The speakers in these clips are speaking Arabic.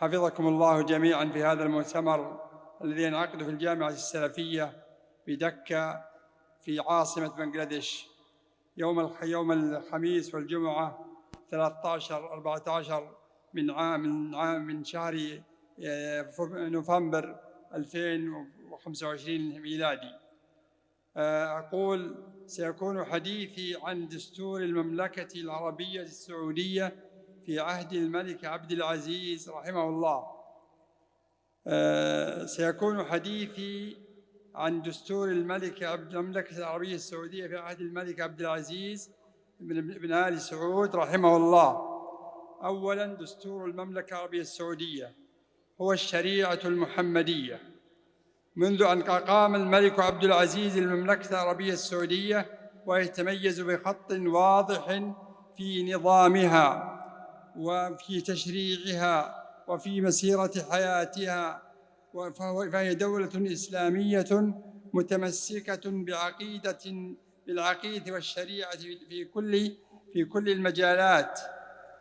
حفظكم الله جميعا في هذا المؤتمر الذي ينعقد في الجامعة السلفية بدكة في عاصمة بنغلاديش. يوم يوم الخميس والجمعة 13 14 من عام من عام من شهر آه، نوفمبر 2025 ميلادي. آه، أقول سيكون حديثي عن دستور المملكة العربية السعودية في عهد الملك عبد العزيز رحمه الله. آه، سيكون حديثي عن دستور الملك عبد المملكة العربية السعودية في عهد الملك عبد العزيز بن آل سعود رحمه الله. أولا دستور المملكة العربية السعودية. هو الشريعة المحمدية. منذ أن قام الملك عبد العزيز المملكة العربية السعودية وهي تتميز بخط واضح في نظامها. وفي تشريعها وفي مسيرة حياتها فهي دولة إسلامية متمسكة بعقيدة بالعقيدة والشريعة في كل في كل المجالات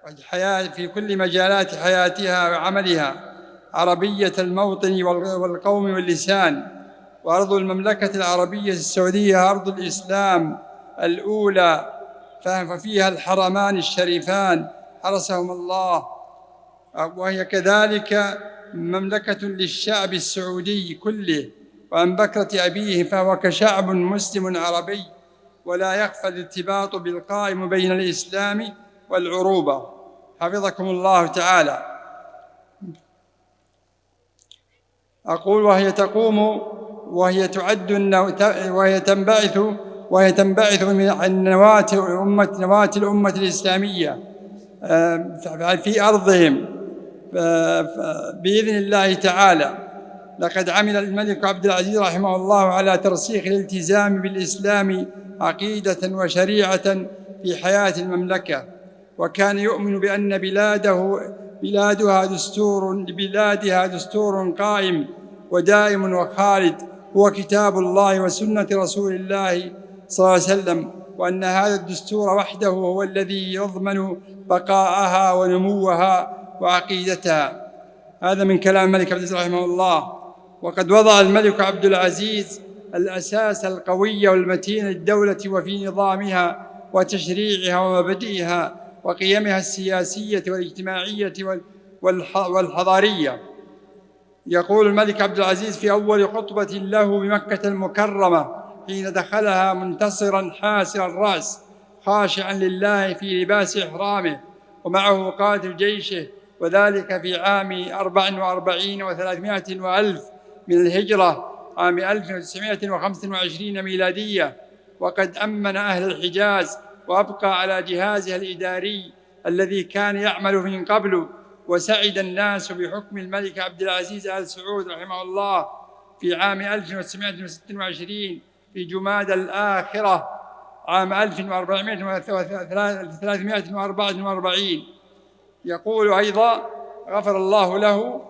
والحياة في كل مجالات حياتها وعملها عربية الموطن والقوم واللسان. وأرض المملكة العربية السعودية أرض الإسلام الأولى ففيها الحرمان الشريفان. حرسهم الله. وهي كذلك مملكة للشعب السعودي كله. وعن بكرة أبيه فهو كشعب مسلم عربي. ولا يخفى الارتباط بالقائم بين الإسلام والعروبة. حفظكم الله تعالى. أقول وهي تقوم وهي تعد وهي تنبعث وهي تنبعث من نواة أمة نواة الأمة الإسلامية. في أرضهم ف- بإذن الله تعالى. لقد عمل الملك عبد العزيز رحمه الله على ترسيخ الالتزام بالإسلام عقيدة وشريعة في حياة المملكة. وكان يؤمن بأن بلاده بلادها دستور بلادها دستور قائم ودائم وخالد. هو كتاب الله وسنة رسول الله صلى الله عليه وسلم. وأن هذا الدستور وحده هو الذي يضمن بقاءها ونموها وعقيدتها. هذا من كلام الملك عبد العزيز رحمه الله. وقد وضع الملك عبد العزيز الأساس القوي والمتين للدولة وفي نظامها وتشريعها ومبادئها وقيمها السياسية والاجتماعية وال- والح- والحضارية. يقول الملك عبد العزيز في أول خطبة له بمكة المكرمة حين دخلها منتصرا حاسر الرأس خاشعا لله في لباس إحرامه ومعه قائد جيشه وذلك في عام أربع وأربعين وثلاثمائة وألف من الهجرة عام 1925 ميلادية. وقد أمن أهل الحجاز وأبقى على جهازها الإداري الذي كان يعمل من قبل وسعد الناس بحكم الملك عبد العزيز آل سعود رحمه الله في عام 1926 في جماد الآخرة عام 1444 يقول أيضا غفر الله له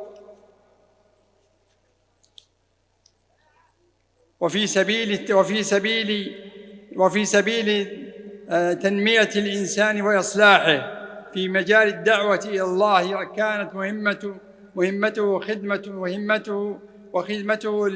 وفي سبيل وفي سبيل وفي سبيل آه، تنمية الإنسان وإصلاحه. في مجال الدعوة إلى الله كانت مهمة مهمته خدمة مهمته وخدمته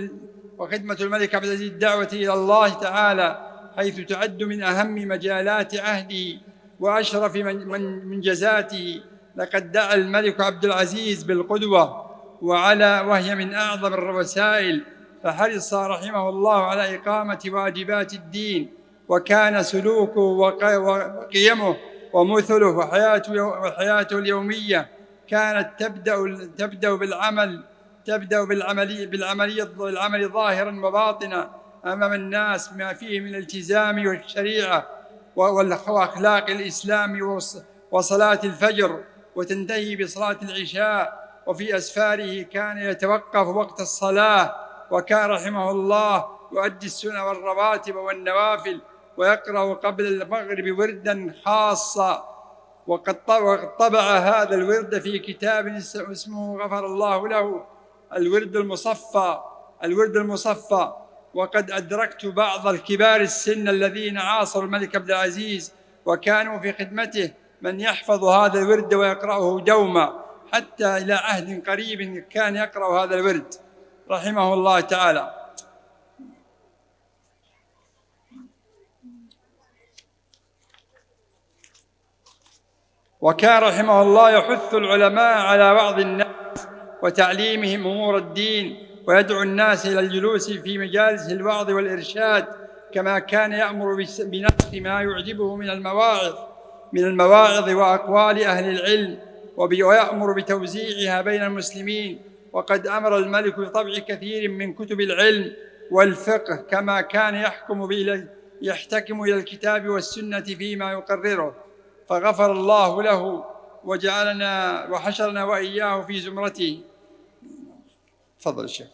وخدمة الملك عبد العزيز الدعوة إلى الله تعالى حيث تعد من أهم مجالات عهده وأشرف من من منجزاته لقد دعا الملك عبد العزيز بالقدوة وعلى وهي من أعظم الوسائل فحرص رحمه الله على إقامة واجبات الدين وكان سلوكه وق- وقيمه ومثله وحياته وحياته اليومية كانت تبدأ تبدأ بالعمل تبدأ بالعملية بالعملية بالعمل ظاهرا وباطنا أمام الناس ما فيه من الالتزام والشريعة وأخلاق الإسلام وص- وصلاة الفجر وتنتهي بصلاة العشاء وفي أسفاره كان يتوقف وقت الصلاة وكان رحمه الله يؤدي السنن والرواتب والنوافل ويقرأ قبل المغرب وردا خاصا وقد طبع هذا الورد في كتاب اس- اسمه غفر الله له الورد المصفى الورد المصفى. وقد أدركت بعض الكبار السن الذين عاصروا الملك عبد العزيز وكانوا في خدمته من يحفظ هذا الورد ويقرأه دوما حتى إلى عهد قريب كان يقرأ هذا الورد. رحمه الله تعالى. وكان رحمه الله يحث العلماء على وعظ الناس وتعليمهم أمور الدين ويدعو الناس إلى الجلوس في مجالس الوعظ والإرشاد كما كان يأمر بنسخ ما يعجبه من المواعظ من المواعظ وأقوال أهل العلم ويأمر بتوزيعها بين المسلمين. وقد أمر الملك بطبع كثير من كتب العلم والفقه كما كان يحكم يحتكم إلى الكتاب والسنة فيما يقرره. فغفر الله له وجعلنا وحشرنا وإياه في زمرته. تفضل الشيخ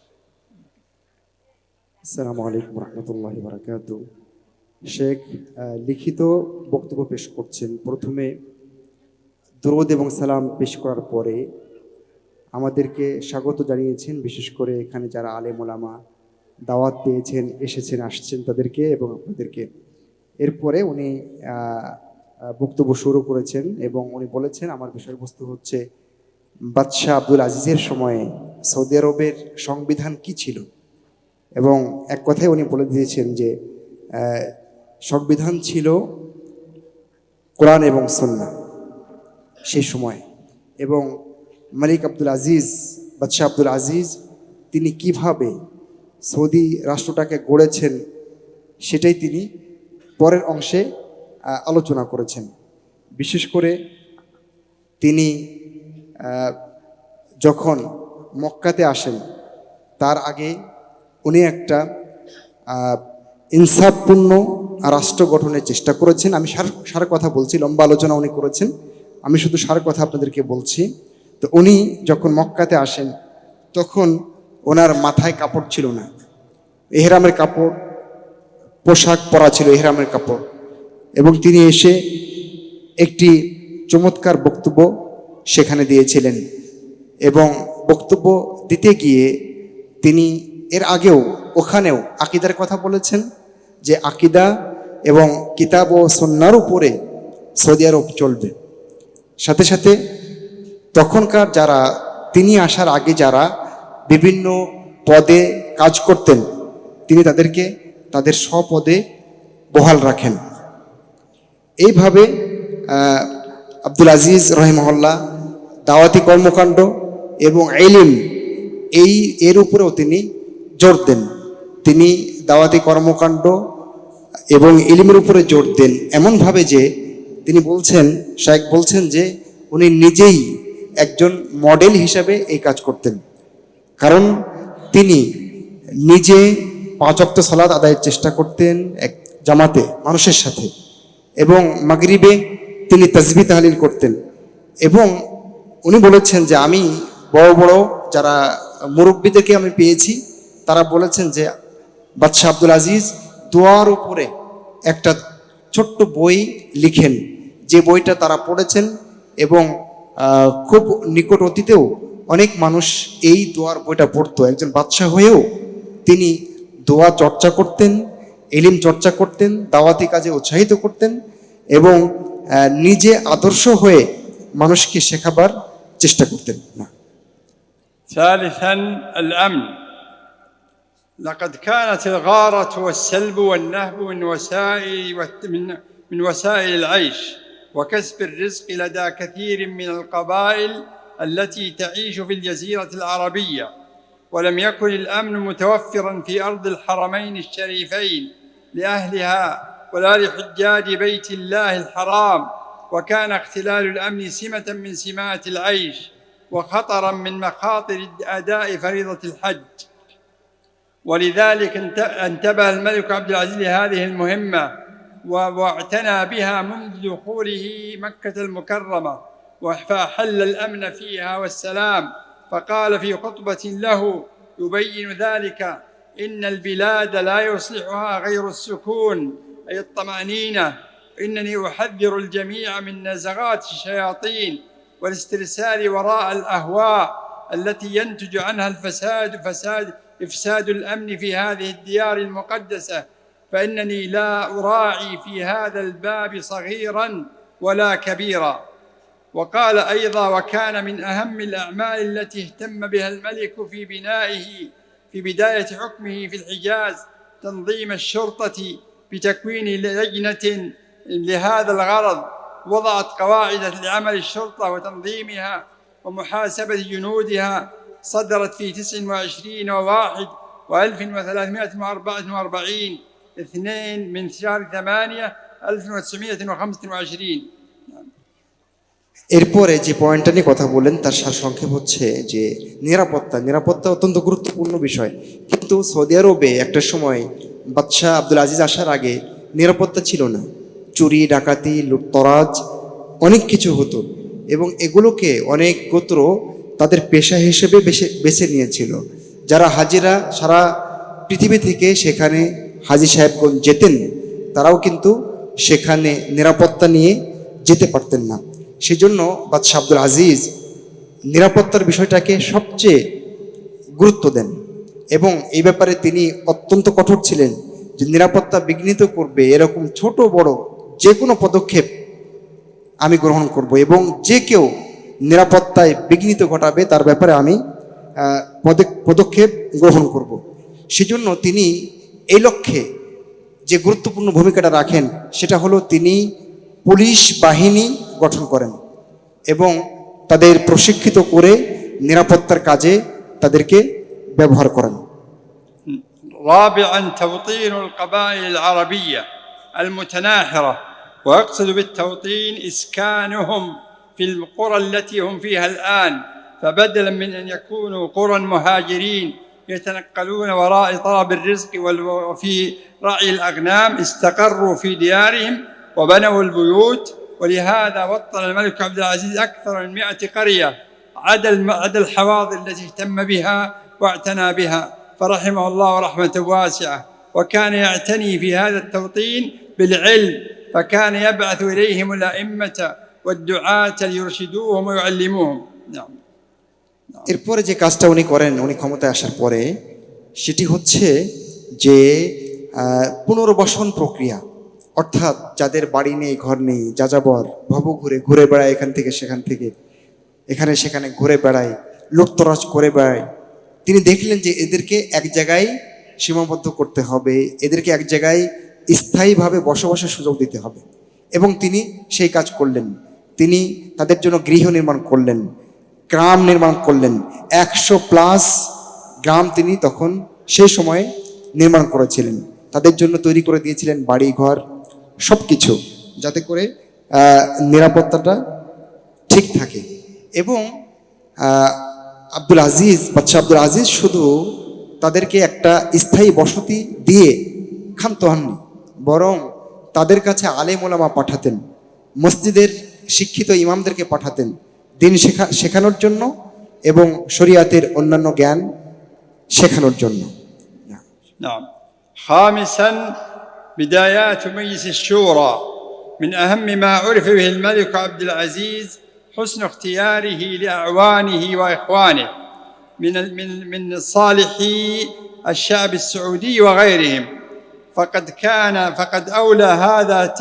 আসসালামু আলাইকুম রহমতুল্লাহ বারাকাত শেখ লিখিত বক্তব্য পেশ করছেন প্রথমে দরুদ এবং সালাম পেশ করার পরে আমাদেরকে স্বাগত জানিয়েছেন বিশেষ করে এখানে যারা আলেম ওলামা দাওয়াত পেয়েছেন এসেছেন আসছেন তাদেরকে এবং আপনাদেরকে এরপরে উনি বক্তব্য শুরু করেছেন এবং উনি বলেছেন আমার বিষয়বস্তু হচ্ছে বাদশাহ আব্দুল আজিজের সময়ে সৌদি আরবের সংবিধান কি ছিল? এবং এক কথায় উনি বলে দিয়েছেন যে সংবিধান ছিল কোরআন এবং সন্না সেই সময়। এবং মালিক আব্দুল আজিজ, বাদশাহ আব্দুল আজিজ, তিনি কীভাবে সৌদি রাষ্ট্রটাকে গড়েছেন সেটাই তিনি পরের অংশে আলোচনা করেছেন। বিশেষ করে তিনি যখন মক্কাতে আসেন। তার আগে উনি একটা ইনসাফপূর্ণ রাষ্ট্র গঠনের চেষ্টা করেছেন। আমি সার সার কথা বলছি, লম্বা আলোচনা উনি করেছেন। আমি শুধু সার কথা আপনাদেরকে বলছি। তো উনি যখন মক্কাতে আসেন, তখন ওনার মাথায় কাপড় ছিল না। এহরামের কাপড়, পোশাক পরা ছিল এহরামের কাপড়। এবং তিনি এসে একটি চমৎকার বক্তব্য সেখানে দিয়েছিলেন। এবং বক্তব্য দিতে গিয়ে তিনি এর আগেও ওখানেও আকিদার কথা বলেছেন যে আকিদা এবং কিতাব ও সন্ন্যার উপরে সৌদি আরব চলবে। সাথে সাথে তখনকার যারা, তিনি আসার আগে যারা বিভিন্ন পদে কাজ করতেন, তিনি তাদেরকে তাদের স্বপদে বহাল রাখেন। এইভাবে আব্দুল আজিজ রহিমহল্লা দাওয়াতি কর্মকাণ্ড এবং এলিম এই, এর উপরেও তিনি জোর দেন। তিনি দাওয়াতি কর্মকাণ্ড এবং ইলিমের উপরে জোর দেন। এমনভাবে যে তিনি বলছেন শায়েক বলছেন যে উনি নিজেই একজন মডেল হিসাবে এই কাজ করতেন। কারণ তিনি নিজে পাঁচ অক্ত সালাদ আদায়ের চেষ্টা করতেন এক জামাতে, মানুষের সাথে। এবং মাগরিবে তিনি তসবি তাহলিল করতেন। এবং উনি বলেছেন যে আমি বড় বড় যারা মুরব্বীদেরকে আমি পেয়েছি, তারা বলেছেন যে, বাদশাহ আব্দুল আজিজ দোয়ার উপরে একটা ছোট্ট বই লিখেন। যে বইটা তারা পড়েছেন এবং খুব নিকট অতীতেও অনেক মানুষ এই দোয়ার বইটা পড়তো। একজন বাদশাহ হয়েও তিনি দোয়া চর্চা করতেন, এলিম চর্চা করতেন, দাওয়াতি কাজে উৎসাহিত করতেন এবং নিজে আদর্শ হয়ে মানুষকে শেখাবার চেষ্টা করতেন। না ثالثا الأمن. لقد كانت الغارة والسلب والنهب من وسائل من وسائل العيش وكسب الرزق لدى كثير من القبائل التي تعيش في الجزيرة العربية. ولم يكن الأمن متوفرا في أرض الحرمين الشريفين لأهلها ولا لحجاج بيت الله الحرام وكان اختلال الأمن سمة من سمات العيش. وخطرا من مخاطر أداء فريضة الحج. ولذلك انتبه الملك عبد العزيز لهذه المهمة واعتنى بها منذ دخوله مكة المكرمة فاحل الأمن فيها والسلام. فقال في خطبة له يبين ذلك إن البلاد لا يصلحها غير السكون أي الطمأنينة. إنني أحذر الجميع من نزغات الشياطين. والاسترسال وراء الأهواء التي ينتج عنها الفساد فساد إفساد الأمن في هذه الديار المقدسة. فإنني لا أراعي في هذا الباب صغيرا ولا كبيرا. وقال أيضا وكان من أهم الأعمال التي اهتم بها الملك في بنائه في بداية حكمه في الحجاز تنظيم الشرطة بتكوين لجنة لهذا الغرض. وضعت قواعد لعمل الشرطة وتنظيمها ومحاسبة جنودها صدرت في 29 وواحد و1344 اثنين من شهر ثمانية 1925 এরপরে যে পয়েন্টটা নিয়ে কথা বললেন তার সারসংক্ষেপ হচ্ছে যে নিরাপত্তা নিরাপত্তা অত্যন্ত গুরুত্বপূর্ণ বিষয় কিন্তু সৌদি আরবে একটা সময় বাদশাহ আব্দুল আজিজ আসার আগে নিরাপত্তা ছিল না চুরি, ডাকাতি, লুটতরাজ, অনেক কিছু হতো এবং এগুলোকে অনেক গোত্র তাদের পেশা হিসেবে বেছে বেছে নিয়েছিল। যারা হাজিরা সারা পৃথিবী থেকে সেখানে হাজি সাহেবগঞ্জ যেতেন, তারাও কিন্তু সেখানে নিরাপত্তা নিয়ে যেতে পারতেন না। সেজন্য বাদশাহ আব্দুল আজিজ নিরাপত্তার বিষয়টাকে সবচেয়ে গুরুত্ব দেন এবং এই ব্যাপারে তিনি অত্যন্ত কঠোর ছিলেন যে নিরাপত্তা বিঘ্নিত করবে এরকম ছোট বড় যে কোনো পদক্ষেপ আমি গ্রহণ করব এবং যে কেউ নিরাপত্তায় বিঘ্নিত ঘটাবে তার ব্যাপারে আমি আহ, পদক- পদক্ষেপ গ্রহণ করব সেজন্য তিনি এই লক্ষ্যে যে গুরুত্বপূর্ণ ভূমিকাটা রাখেন সেটা হলো তিনি পুলিশ বাহিনী গঠন করেন এবং তাদের প্রশিক্ষিত করে নিরাপত্তার কাজে তাদেরকে ব্যবহার করেন رابعا توطين القبائل العربية المتناحرة ويقصد بالتوطين إسكانهم في القرى التي هم فيها الآن فبدلا من أن يكونوا قرى مهاجرين يتنقلون وراء طلب الرزق وفي رعي الأغنام استقروا في ديارهم وبنوا البيوت ولهذا وطن الملك عبد العزيز أكثر من مئة قرية عدا عدا الحواضر التي اهتم بها واعتنى بها فرحمه الله رحمة واسعة وكان يعتني في هذا التوطين بالعلم فكان يبعث إليهم الأئمة والدعاة ليرشدوهم ويعلموهم نعم এরপরে যে কাজটা উনি করেন উনি ক্ষমতায় আসার পরে সেটি হচ্ছে যে আহ, পুনর্বাসন প্রক্রিয়া অর্থাৎ যাদের বাড়ি নেই ঘর নেই যাযাবর ভব ঘুরে ঘুরে বেড়ায় এখান থেকে সেখান থেকে এখানে সেখানে ঘুরে বেড়ায় লুটতরাজ করে বেড়ায় তিনি দেখলেন যে এদেরকে এক জায়গায় সীমাবদ্ধ করতে হবে এদেরকে এক জায়গায় স্থায়ীভাবে বসবাসের সুযোগ দিতে হবে। এবং তিনি সেই কাজ করলেন। তিনি তাদের জন্য গৃহ নির্মাণ করলেন, গ্রাম নির্মাণ করলেন। একশো প্লাস গ্রাম তিনি তখন সেই সময়ে নির্মাণ করেছিলেন। তাদের জন্য তৈরি করে দিয়েছিলেন বাড়ি ঘর সব কিছু যাতে করে নিরাপত্তাটা ঠিক থাকে। এবং আব্দুল আজিজ বাচ্চা আব্দুল আজিজ শুধু তাদেরকে একটা স্থায়ী বসতি দিয়ে ক্ষান্ত হননি। বরং তাদের কাছে আলেম ওলামা পাঠাতেন মসজিদের শিক্ষিত ইমামদেরকে পাঠাতেন দিন শেখা শেখানোর জন্য এবং শরিয়াতের অন্যান্য জ্ঞান শেখানোর জন্য نعم خامسا بدايات مجلس الشورى من اهم ما عرف به الملك عبد العزيز حسن اختياره لاعوانه واخوانه من من من صالحي الشعب السعودي وغيرهم فقد كان فقد أولى هذا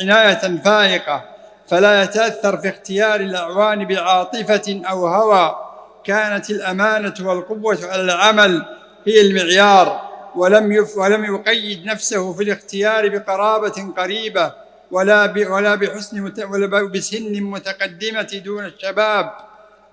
عناية فائقة. فلا يتأثر في اختيار الأعوان بعاطفة أو هوى. كانت الأمانة والقوة على العمل هي المعيار. ولم يف ولم يقيد نفسه في الاختيار بقرابة قريبة ولا ولا بحسن ولا بسن متقدمة دون الشباب.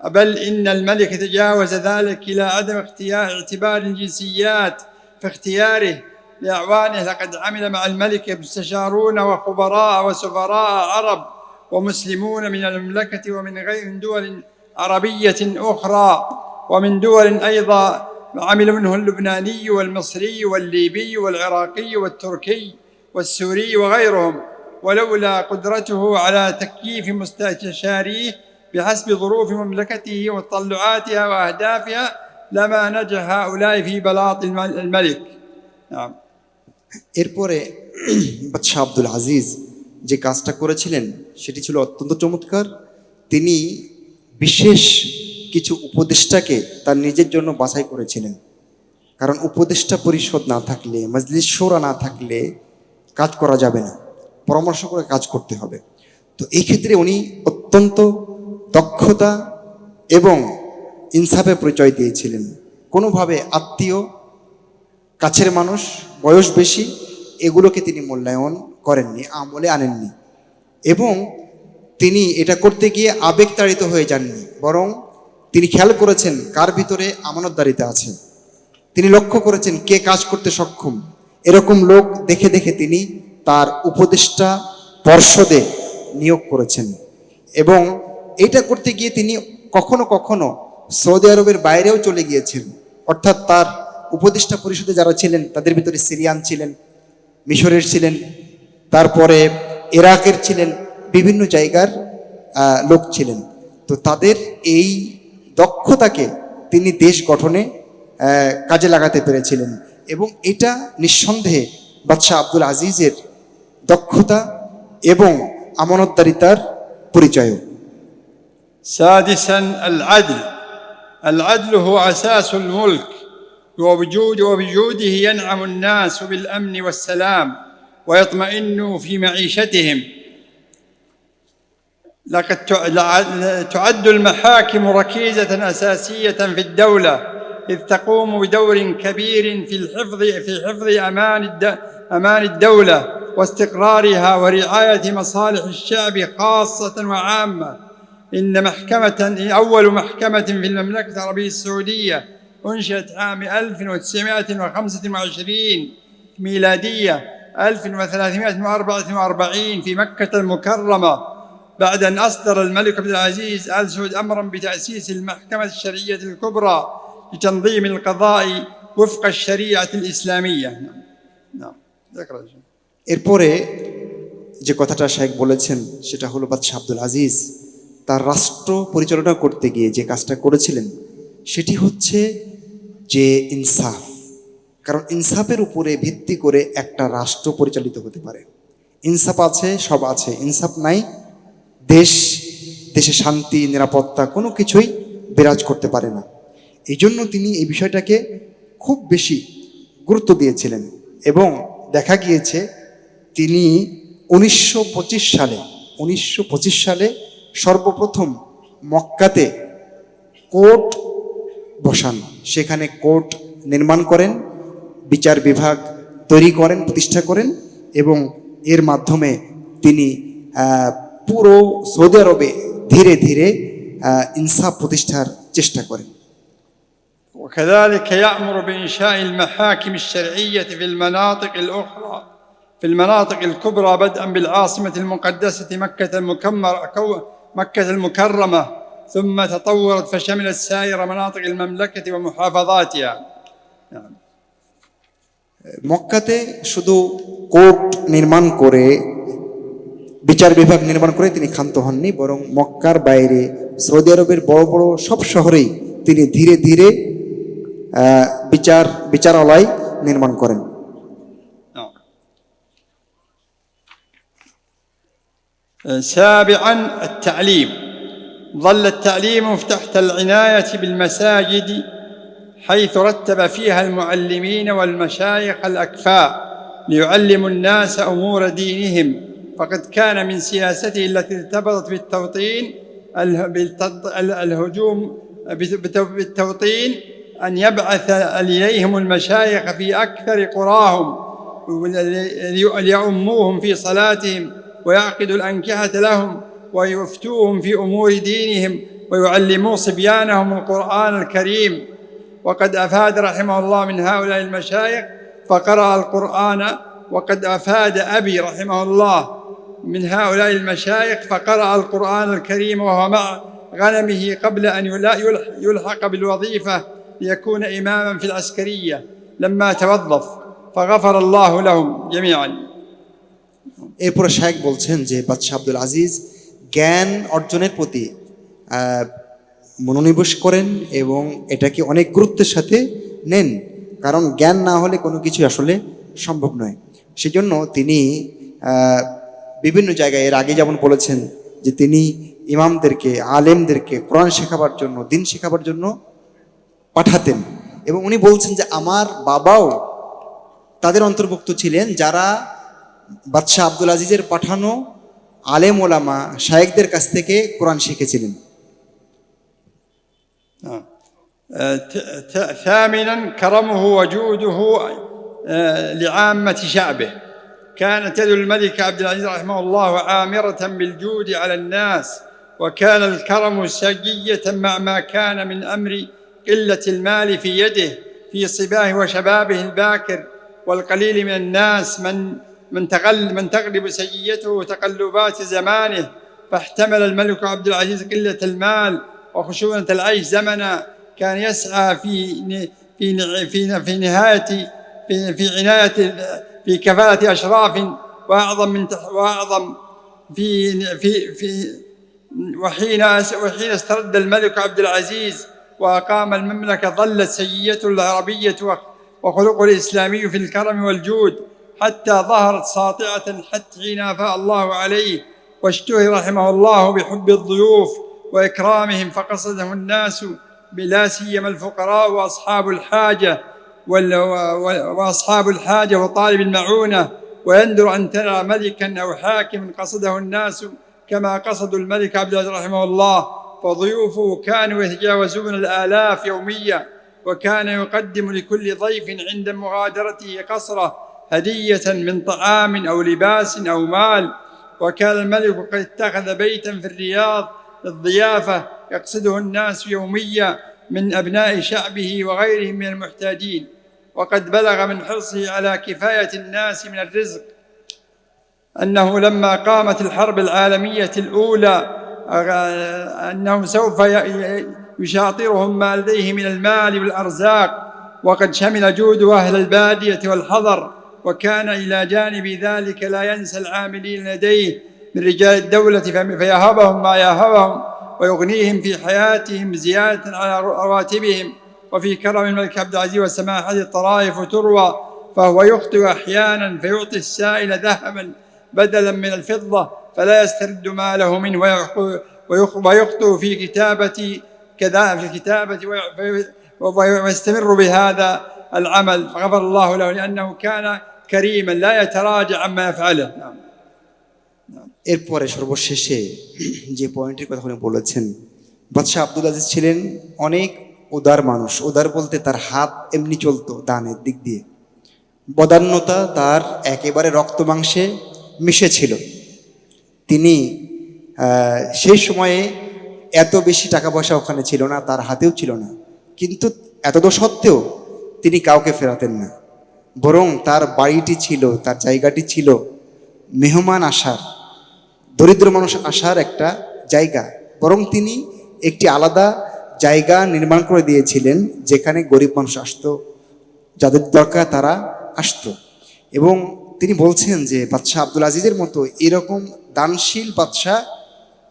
بل إن الملك تجاوز ذلك إلى عدم اختيار اعتبار الجنسيات في اختياره. لأعوانه لقد عمل مع الملك مستشارون وخبراء وسفراء عرب ومسلمون من المملكة ومن غير دول عربية أخرى. ومن دول أيضا عمل منه اللبناني والمصري والليبي والعراقي والتركي والسوري وغيرهم. ولولا قدرته على تكييف مستشاريه بحسب ظروف مملكته وتطلعاتها وأهدافها لما نجح هؤلاء في بلاط الم- الملك. نعم. এরপরে বাদশাহ আব্দুল আজিজ যে কাজটা করেছিলেন, সেটি ছিল অত্যন্ত চমৎকার। তিনি বিশেষ কিছু উপদেষ্টাকে তার নিজের জন্য বাছাই করেছিলেন। কারণ উপদেষ্টা পরিষদ না থাকলে, মজলিস না থাকলে কাজ করা যাবে না। পরামর্শ করে কাজ করতে হবে। তো এই ক্ষেত্রে উনি অত্যন্ত দক্ষতা এবং ইনসাফের পরিচয় দিয়েছিলেন। কোনোভাবে আত্মীয় কাছের মানুষ, বয়স বেশি, এগুলোকে তিনি মূল্যায়ন করেননি, আমলে আনেননি। এবং তিনি এটা করতে গিয়ে আবেগতাড়িত হয়ে যাননি, বরং তিনি খেয়াল করেছেন কার ভিতরে আমানতদারিতা আছে। তিনি লক্ষ্য করেছেন কে কাজ করতে সক্ষম। এরকম লোক দেখে দেখে তিনি তার উপদেষ্টা পর্ষদে নিয়োগ করেছেন। এবং এটা করতে গিয়ে তিনি কখনো কখনো সৌদি আরবের বাইরেও চলে গিয়েছেন, অর্থাৎ তার উপদেষ্টা পরিষদে যারা ছিলেন তাদের ভিতরে সিরিয়ান ছিলেন মিশরের ছিলেন তারপরে ইরাকের ছিলেন বিভিন্ন জায়গার আহ, লোক ছিলেন তো তাদের এই দক্ষতাকে তিনি দেশ গঠনে আহ, কাজে লাগাতে পেরেছিলেন এবং এটা নিঃসন্দেহে বাদশাহ আব্দুল আজিজের দক্ষতা এবং আমানতদারিতার পরিচয়ও سادسا العدل العدل هو اساس الملك ووجود وبوجوده ينعم الناس بالأمن والسلام ويطمئنوا في معيشتهم. لقد تعد المحاكم ركيزة أساسية في الدولة إذ تقوم بدور كبير في الحفظ في حفظ أمان الد- أمان الدولة واستقرارها ورعاية مصالح الشعب خاصة وعامة. إن محكمة أول محكمة في المملكة العربية السعودية أنشئت عام 1925 ميلادية 1344 في مكة المكرمة بعد أن أصدر الملك عبد العزيز آل سعود أمرا بتأسيس المحكمة الشرعية الكبرى لتنظيم القضاء وفق الشريعة الإسلامية نعم نعم ذكر الشيخ. এরপরে যে কথাটা শেখ বলেছেন সেটা হলো বাদশাহ আব্দুল আজিজ তার রাষ্ট্র পরিচালনা করতে গিয়ে যে কাজটা করেছিলেন সেটি হচ্ছে যে ইনসাফ, কারণ ইনসাফের উপরে ভিত্তি করে একটা রাষ্ট্র পরিচালিত হতে পারে। ইনসাফ আছে, সব আছে। ইনসাফ নাই, দেশ, দেশে শান্তি, নিরাপত্তা কোনো কিছুই বিরাজ করতে পারে না। এই জন্য তিনি এই বিষয়টাকে খুব বেশি গুরুত্ব দিয়েছিলেন এবং দেখা গিয়েছে তিনি উনিশশো পঁচিশ সালে, উনিশশো পঁচিশ সালে সর্বপ্রথম মক্কাতে কোর্ট বসান সেখানে কোর্ট নির্মাণ করেন বিচার বিভাগ তৈরি করেন প্রতিষ্ঠা করেন এবং এর মাধ্যমে তিনি আহ, পুরো সৌদি আরবে ধীরে ধীরে আহ, ইনসাফ প্রতিষ্ঠার চেষ্টা করেন وكذلك يأمر بإنشاء المحاكم الشرعية في المناطق الأخرى في المناطق الكبرى بدءا بالعاصمة المقدسة مكة المكمر كو- مكة المكرمة ثم تطورت فشملت سائر مناطق المملكة ومحافظاتها نعم. মক্কাতে শুধু কোর্ট নির্মাণ করে বিচার বিভাগ নির্মাণ করে তিনি ক্ষান্ত হননি বরং মক্কার বাইরে সৌদি আরবের বড় বড় সব শহরেই তিনি ধীরে ধীরে আহ, বিচার বিচারালয় নির্মাণ করেন نعم. سابعا التعليم ظل التعليم مفتاح العناية بالمساجد حيث رتب فيها المعلمين والمشايخ الأكفاء ليعلموا الناس أمور دينهم. فقد كان من سياسته التي ارتبطت بالتوطين الهجوم بالتوطين أن يبعث إليهم المشايخ في أكثر قراهم ليؤموهم في صلاتهم ويعقدوا الأنكحة لهم. ويفتوهم في أمور دينهم ويعلموا صبيانهم القرآن الكريم وقد أفاد رحمه الله من هؤلاء المشايخ فقرأ القرآن وقد أفاد أبي رحمه الله من هؤلاء المشايخ فقرأ القرآن الكريم وهو مع غنمه قبل أن يلا- يلح- يلحق بالوظيفة ليكون إماما في العسكرية لما توظف فغفر الله لهم جميعا এরপরে শাহেক বলছেন যে বাদশাহ আব্দুল আজিজ জ্ঞান অর্জনের প্রতি মনোনিবেশ করেন এবং এটাকে অনেক গুরুত্বের সাথে নেন। কারণ জ্ঞান না হলে কোনো কিছু আসলে সম্ভব নয়। সেজন্য তিনি বিভিন্ন জায়গায়, এর আগে যেমন বলেছেন যে তিনি ইমামদেরকে, আলেমদেরকে কোরআন শেখাবার জন্য, দিন শেখাবার জন্য পাঠাতেন। এবং উনি বলছেন যে আমার বাবাও তাদের অন্তর্ভুক্ত ছিলেন যারা বাদশাহ আব্দুল আজিজের পাঠানো আলেম ওলামা শায়েকদের কাছ থেকে কোরআন শিখেছিলেন نعم. آه، ت- ت- ثامنا كرمه وجوده آه، لعامة شعبه كانت يد الملك عبد العزيز رحمه الله عامرة بالجود على الناس وكان الكرم سجية مع ما كان من أمر قلة المال في يده في صباه وشبابه الباكر والقليل من الناس من من تغل من تغلب سجيته تقلبات زمانه فاحتمل الملك عبد العزيز قلة المال وخشونة العيش زمنا. كان يسعى في في في في نهاية في في عناية في كفالة أشراف وأعظم من وأعظم في في في وحين وحين استرد الملك عبد العزيز وأقام المملكة ظلت سجيته العربية وخلقه الإسلامي في الكرم والجود. حتى ظهرت ساطعة حتى حين أفاء الله عليه. واشتهر رحمه الله بحب الضيوف وإكرامهم فقصده الناس بلا سيما الفقراء وأصحاب الحاجة وأصحاب الحاجة وطالب المعونة. ويندر أن ترى ملكا أو حاكما قصده الناس كما قصدوا الملك عبد العزيز رحمه الله. فضيوفه كانوا يتجاوزون الآلاف يوميا وكان يقدم لكل ضيف عند مغادرته قصره هدية من طعام أو لباس أو مال. وكان الملك قد اتخذ بيتا في الرياض للضيافة يقصده الناس يوميا من أبناء شعبه وغيرهم من المحتاجين. وقد بلغ من حرصه على كفاية الناس من الرزق. أنه لما قامت الحرب العالمية الأولى أنه سوف يشاطرهم ما لديه من المال والأرزاق. وقد شمل جود أهل البادية والحضر. وكان إلى جانب ذلك لا ينسى العاملين لديه من رجال الدولة فيهبهم ما يهبهم ويغنيهم في حياتهم زيادة على رواتبهم. وفي كرم الملك عبد العزيز وسماحة الطرائف تروى فهو يخطئ أحيانا فيعطي السائل ذهبا بدلا من الفضة فلا يسترد ماله منه ويخ- ويخ- ويخطئ في كتابة كذا في الكتابة ويستمر بهذا العمل. فغفر الله له لأنه كان كريما لا يتراجع عما يفعله نعم. এরপরে সর্বশেষে যে পয়েন্টের কথা উনি বলেছেন বাদশাহ আব্দুল আজিজ ছিলেন অনেক উদার মানুষ উদার বলতে তার হাত এমনি চলতো দানের দিক দিয়ে বদান্যতা তার একেবারে রক্ত মাংসে মিশে ছিল তিনি আহ, সেই সময়ে এত বেশি টাকা পয়সা ওখানে ছিল না তার হাতেও ছিল না কিন্তু এতদ সত্ত্বেও তিনি কাউকে ফেরাতেন না বরং তার বাড়িটি ছিল, তার জায়গাটি ছিল মেহমান আসার, দরিদ্র মানুষ আসার একটা জায়গা। বরং তিনি একটি আলাদা জায়গা নির্মাণ করে দিয়েছিলেন, যেখানে গরিব মানুষ আসতো, যাদের দরকার তারা আসতো। এবং তিনি বলছেন যে, বাদশাহ আব্দুল আজিজের মতো এরকম দানশীল বাদশাহ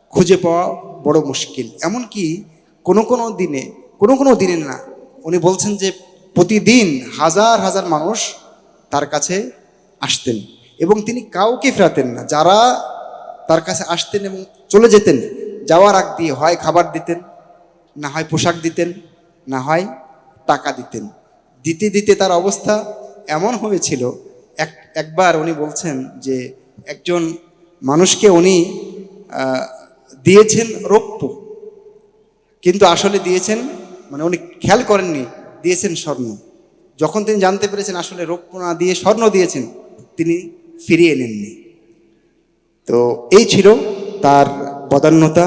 খুঁজে পাওয়া বড় মুশকিল। এমনকি কোনো কোনো দিনে, কোনো কোনো দিনে না, উনি বলছেন যে প্রতিদিন হাজার হাজার মানুষ তার কাছে আসতেন এবং তিনি কাউকে ফেরাতেন না। যারা তার কাছে আসতেন এবং চলে যেতেন, যাওয়ার আগ দিয়ে হয় খাবার দিতেন, না হয় পোশাক দিতেন, না হয় টাকা দিতেন। দিতে দিতে তার অবস্থা এমন হয়েছিল, এক, একবার উনি বলছেন যে একজন মানুষকে উনি দিয়েছেন রৌপ্য কিন্তু আসলে দিয়েছেন মানে উনি খেয়াল করেননি দিয়েছেন স্বর্ণ যখন তিনি জানতে পেরেছেন আসলে রৌপ্য না দিয়ে স্বর্ণ দিয়েছেন তিনি ফিরিয়ে নেননি তো এই ছিল তার বদান্যতা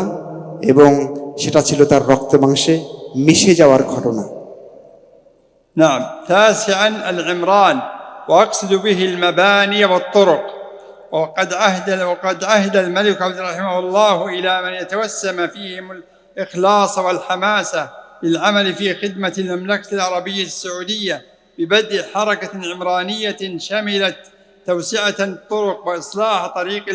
এবং সেটা ছিল তার রক্ত মাংসে মিশে যাওয়ার ঘটনা نعم تاسعا العمران واقصد به المباني والطرق وقد عهد وقد عهد الملك عبد رحمه الله الى من يتوسم فيهم الاخلاص والحماسه للعمل في خدمة المملكة العربية السعودية ببدء حركة عمرانية شملت توسعة الطرق وإصلاح طريق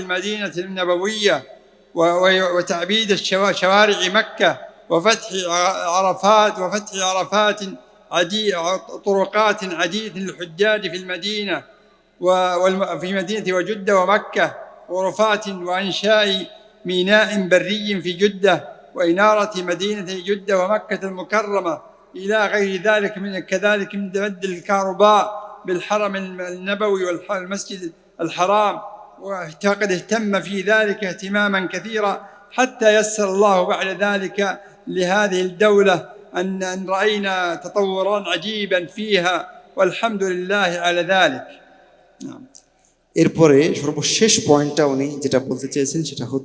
و- و- وتعبيد شوارع مكة وفتح عرفات وفتح عرفات عدي طرقات عديدة للحجاج في المدينة وفي مدينة وجدة ومكة غرفات وإنشاء ميناء بري في جدة وإنارة مدينة جدة ومكة المكرمة إلى غير ذلك من كذلك من تبدل الكهرباء بالحرم النبوي والمسجد الحرام وقد اهتم في ذلك اهتماما كثيرا حتى يسر الله بعد ذلك لهذه الدولة أن أن رأينا تطورا عجيبا فيها والحمد لله على ذلك نعم এরপরে সর্বশেষ পয়েন্টটা উনি যেটা বলতে চেয়েছেন সেটা হচ্ছে